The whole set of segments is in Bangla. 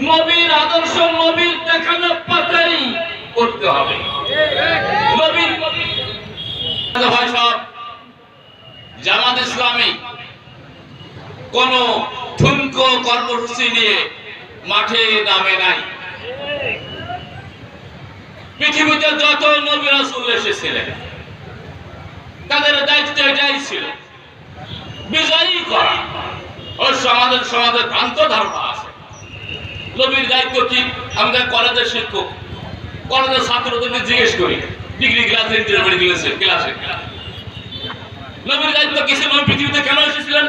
নবীর আদর্শ, নবীর দেখানো পাতাই করতে হবে। নবীর জামাত ইসলামী কোন ঠুনকো কর্মসূচি নিয়ে মাঠে নামে নাই। পৃথিবীতে যত নবী রাসূল এসেছিলেন, তাদের দায়িত্ব এটাই ছিল, বিজয়ী করা। অবশ্য সমাজের সমাজে ভ্রান্ত ধারণা। নবীর দায়িত্ব কি? আমাদের কলেজের শিক্ষক। কলেজের ছাত্রদেরকে জিজ্ঞেস করি, ডিগ্রি ক্লাসে ইন্টারমিডিয়েট ক্লাসে ক্লাসে নবীর দায়িত্ব কি ছিল? নবী পৃথিবীতে কেন এসেছিলেন?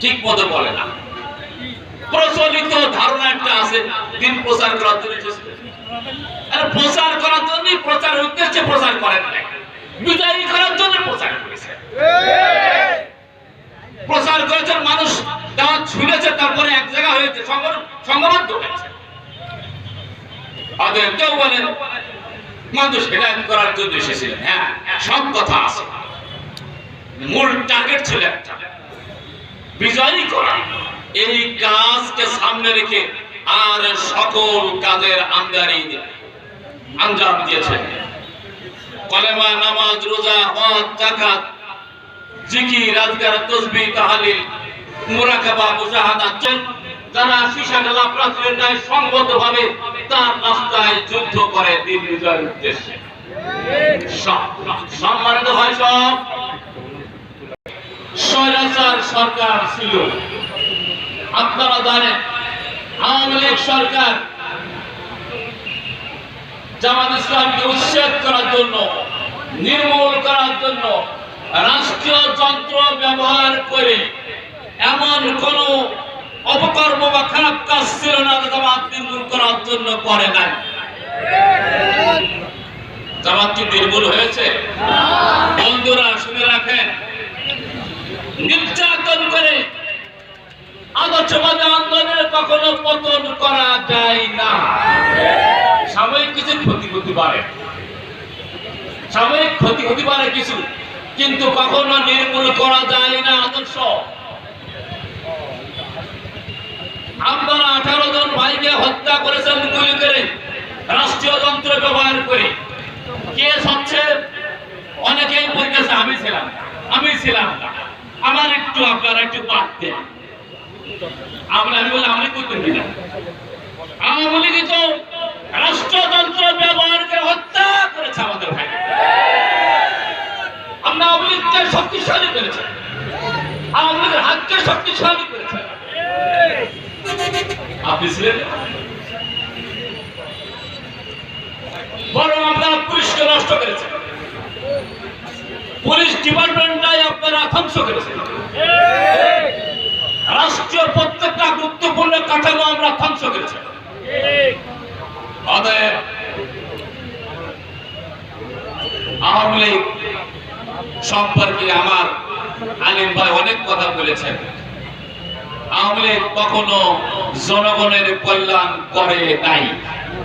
ঠিক মতো বলে না। প্রচলিত ধারণা একটা আছে, দিন প্রচার করার জন্য এসেছিলেন। আর, প্রচার করার জন্যই প্রচার উদ্দেশ্যে প্রচার করেন বিজয়ী করার জন্য প্রচার করেছে প্রচার করেছেন মানুষ দাওয়াত শুনেছে তারপরে এক জায়গা হয়েছে সংঘবদ্ধ হয়েছে। অতএব কেউ বলেন, মানুষ হেদায়ত করার জন্য এসেছিলেন। হ্যাঁ সব কথা আছে। মূল টার্গেট ছিল একটা। বিজয়ী করা। এই কাজকে সামনে রেখে আর সকল কাজের আমদানি আঞ্জাম দিয়েছেন। কলেমা, নামাজ, রোজা, হজ জাকাত জিকির, আজকার তসবিহ তাহলিল মুরাকাবা মুশাহাদাত যারা সীসা ঢালা প্রাচীরের ন্যায় সংগতভাবে তার রাস্তায় যুদ্ধ করে দিন বিজয়ের উদ্দেশ্যে। সম্মানিত ভাই সব। স্বৈরাচার সরকার ছিল। আপনারা জানেন, আওয়ামী লীগ সরকার জামাত ইসলামকে উচ্ছেদ করার জন্য, নির্মূল করার জন্য রাষ্ট্রীয় যন্ত্র ব্যবহার করে এমন কোন অপকর্ম বা খারাপ কাজ ছিল না যে জামাত নির্মূল করার জন্য করে নাই। জামাত কি নির্মূল হয়েছে? বন্ধুরা, শুনে রাখেন। নির্যাতন করে আদর্শবাদী আন্দোলনের কখনো পতন করা যায় না। সাময়িক কিছু ক্ষতি হতে পারে। সাময়িক ক্ষতি হতে পারে কিছু, কিন্তু কখনো নির্মূল করা যায় না আদর্শ আপনারা আঠারো জন হত্যা করেছেন গুলি করে রাষ্ট্রীয় যন্ত্র ব্যবহার করে? কেস হচ্ছে অনেকেই বলতেছে, আমি ছিলাম আমি ছিলাম আমার একটু আপনারা একটু বাদ তো ব্যবহার করে হত্যা করেছে আমাদের আমরা শক্তিশালী করেছে। আওয়ামী লীগের হাতকে শক্তিশালী করেছে। ছিলেন? বরং আপনারা পুলিশকে নষ্ট করেছে। পুলিশ ডিপার্টমেন্টটাই আপনারা ধ্বংস করেছে। রাষ্ট্রীয় প্রত্যেকটা গুরুত্বপূর্ণ কাঠামো আমরা ধ্বংস করেছি। অতএব আওয়ামী লীগ সম্পর্কে আমার আলিম ভাই অনেক কথা বলেছেন। আওয়ামী লীগ কখনো জনগণের কল্যাণ করে নাই।